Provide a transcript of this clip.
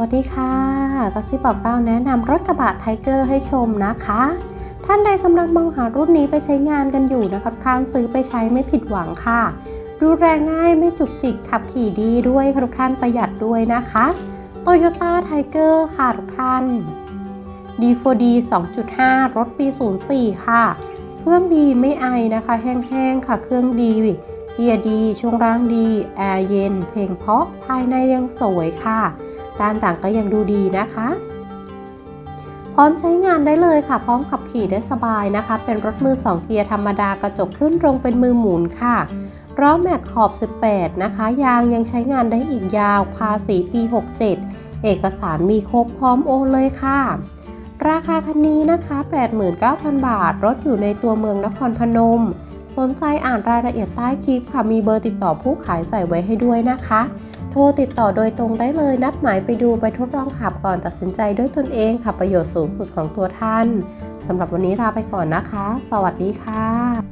วัสดีค่ะก็ซิบอกเราแนะนำรถกระบะไทเกอร์ให้ชมนะคะ ท่านใดกำลังมองหารุ่นนี้ไปใช้งานกันอยู่นะคะทุกท่านซื้อไปใช้ไม่ผิดหวังค่ะ ดูแรงง่ายไม่จุกจิกขับขี่ดีด้วยค่ะทุกท่านประหยัดด้วยนะคะ Toyota Tiger ค่ะทุกท่าน D4D 2.5 รถปี 04 ค่ะ เครื่องดีไม่ไอนะคะ แห้งๆ ค่ะ เครื่องดี เกียร์ดี ช่วงล่างดี แอร์เย็น เพลงเพราะ ภายในยังสวยค่ะ ด้านหลังก็ยังดูดีนะคะ พร้อมใช้งานได้เลยค่ะ พร้อมขับขี่ได้สบายนะคะ เป็นรถมือ 2 เกียร์ธรรมดากระจกขึ้นตรงเป็นมือหมุนค่ะล้อแม็กขอบ 18 นะคะ ยางยังใช้งานได้อีกยาวภาษีปี 67 เอกสารมีครบพร้อมโอนเลยค่ะ ราคาคันนี้นะคะ 89,000 บาท รถอยู่ในตัวเมืองนครพนม สนใจอ่านรายละเอียดใต้คลิปค่ะ มีเบอร์ติดต่อผู้ขายใส่ไว้ให้ด้วยนะคะ โทรติดต่อโดยตรงได้เลย นัดหมายไปดูไปทดลองขับก่อนตัดสินใจด้วยตนเองค่ะ ประโยชน์สูงสุดของตัวท่านสำหรับวันนี้ลาไปก่อนนะคะ สวัสดีค่ะ